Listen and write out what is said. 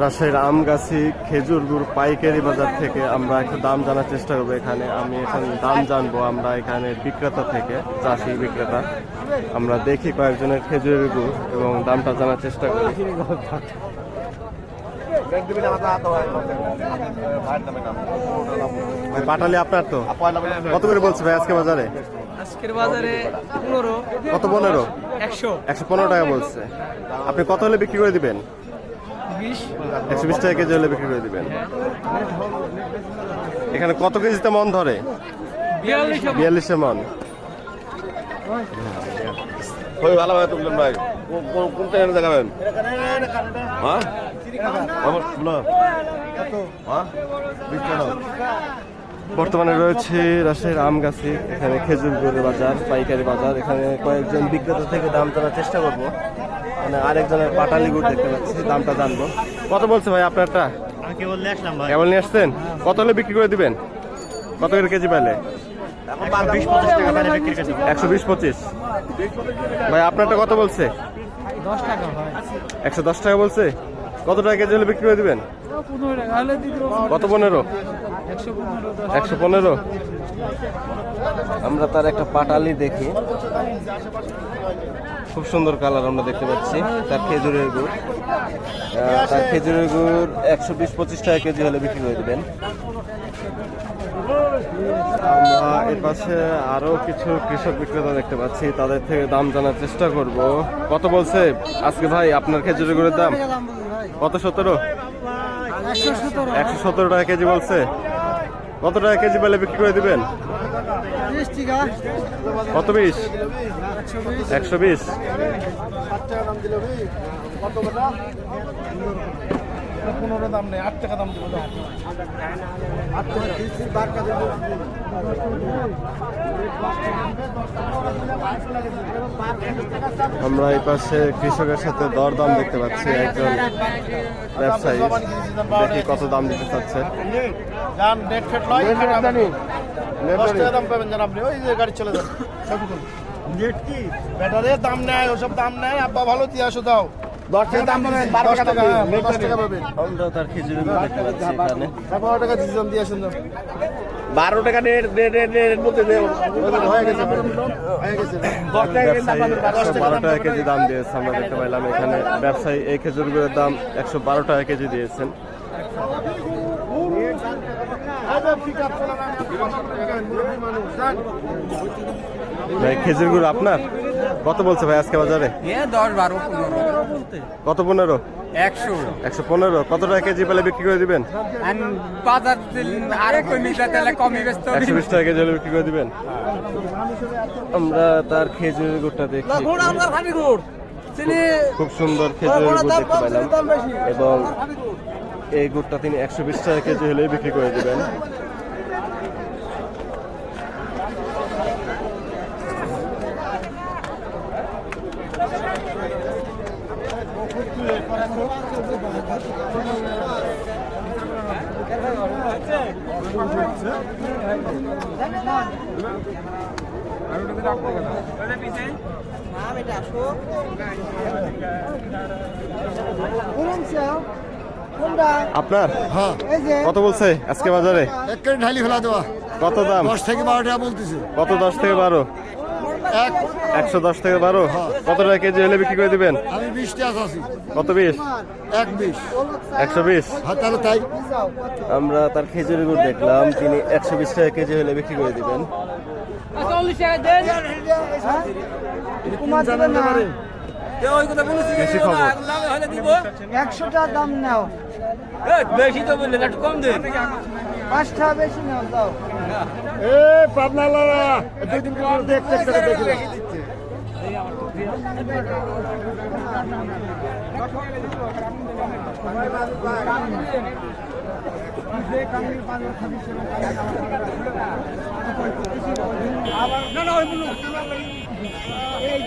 রাজশাহীর আমগাছি খেজুর গুড় পাইকারি বাজার থেকে আমরা একটু দাম জানার চেষ্টা করব এখানে। আমি এখানে দাম জানব আমরা এখানে বিক্রেতা থেকে, চাষি বিক্রেতা। আমরা দেখি কয়েকজনের খেজুরের গুড় এবং দামটা জানার চেষ্টা করি। ভাই পাটালি আপনার তো? কত করে বলছে ভাই আজকে বাজারে? আজকের বাজারে পনেরো। কত পনেরো? একশো। একশো পনেরো টাকা বলছে। আপনি কত হলে বিক্রি করে দিবেন? একশো বিশ টাকা কেজি হলে বিক্রি করে দিবেন। এখানে কত কেজিতে মন ধরে? বিয়াল্লিশে মন। খুবই ভালোভাবে তুললেন ভাই। কোন- ট্রেনে দেখাবেন? হ্যাঁ? হ্যাঁ? বর্তমানে রয়েছে রাজশাহীর আমগাছি এখানে খেজুর গুড়ের বাজার পাইকারি বাজার এখানে কয়েকজন বিক্রেতা থেকে দাম জানার চেষ্টা করব। মানে আরেকজনের পাটালি গুড় দেখতে পাচ্ছি দামটা জানব। কত বলছে ভাই আপনারটা? কেবল নিয়ে আসছেন? কত হলে বিক্রি করে দিবেন? কত করে কেজি পাইলে? একশো বিশ পঁচিশ টাকা বাইরে বিক্রি করছি। একশো বিশ পঁচিশ? ভাই আপনারটা কত বলছে? একশো দশ টাকা বলছে? কত টাকা কেজি হলে বিক্রি করে দিবেন? পনেরো টাকা হলে দিত কত পনেরো? একশো পনেরো? আমরা তার একটা পাটালি দেখি। খুব সুন্দর কালার আমরা দেখতে পাচ্ছি। তার খেজুরের গুড়। তার খেজুরের গুড় একশো বিশ, পঁচিশ টাকা কেজি হলে বিক্রি করে দেবেন। আমরা এর পাশে আরও কিছু কৃষক বিক্রেতা দেখতে পাচ্ছি। তাদের থেকে দাম জানার চেষ্টা করব। কত বলছে? আজকে ভাই, আপনার খেজুরের গুড়ের দাম? কত, সতেরো? একশো সতেরো টাকা কেজি বলছে। কত টাকা কেজি পেলে বিক্রি করে দিবেন? কত বিশ? একশো বিশ। পনেরো দাম নেই আট টাকা দাম দেবো আমরা এই পাশে কৃষকের সাথে দর দাম দেখতে পাচ্ছি একজন ব্যবসায়ী। দেখি কত দাম দিতে চাচ্ছে। দশ টাকা দাম পাবেন জান আপনি ওই যে গাড়ি চলে যান নেট কি? ব্যাটারির দাম নেয় ওসব দাম নেয়। আব্বা ভালো দিয়ে আসো দাও। দশ টাকা দাম পাবেন? টাকা হ্যাঁ, দশ টাকা তার বারো টাকা দিয়েছিলাম দিয়ে আসুন বারো টাকা নেট নেট মধ্যে হয়ে গেছে বারো টাকা কেজি দাম দিয়েছে আমরা দেখতে পাইলাম এখানে। ব্যবসায়ী এই খেজুর গুড়ের দাম একশো বারো টাকা কেজি দিয়েছেন। ভাই খেজুর গুড় আপনার? কত বলছে ভাই আজকে বাজারে? এ দশ বারো পনেরো। কত পনেরো? একশো। একশো পনেরো। কত টাকা কেজি পেলে বিক্রি করে দিবেন? বাজার আরও কমে তাহলে কমই ব্যস্ত। একশো বিশ টাকা কেজি হলে বিক্রি করে দিবেন? আমরা তার খেজুরের গুড়টা দেখি খুব সুন্দর খেজুর গুড় দেখতে পাইলাম। এবং এই গুড়টা তিনি একশো বিশ টাকা কেজি হলেই বিক্রি করে দিবেন। আপনার? হ্যাঁ। কত বলছে আজকে বাজারে? এক কেজি ঢালি ফেলা দেওয়া। কত দাম? দশ থেকে বারো টাকা বলতেছে। কত দশ থেকে বারো? এক। একশো দশ থেকে বারো? কত টাকা কেজি হলে বিক্রি করে দিবেন? আমি বিশ টাকা আছি কত বিশ? এক বিশ। একশো বিশ? হ্যাঁ তাহলে তাই। আমরা তার খেজুরি গুড় দেখলাম তিনি একশো বিশ টাকা কেজি হলে বিক্রি করে দিবেন। চল্লিশ টাকা দেন। বেশি খবর। একশো টাকা দাম নাও। বেশি তো বললেন একটু কম দেন পাঁচ টাকা বেশি নাও দাও। এ পাবনা লালা দুই দিন দেখি না না এই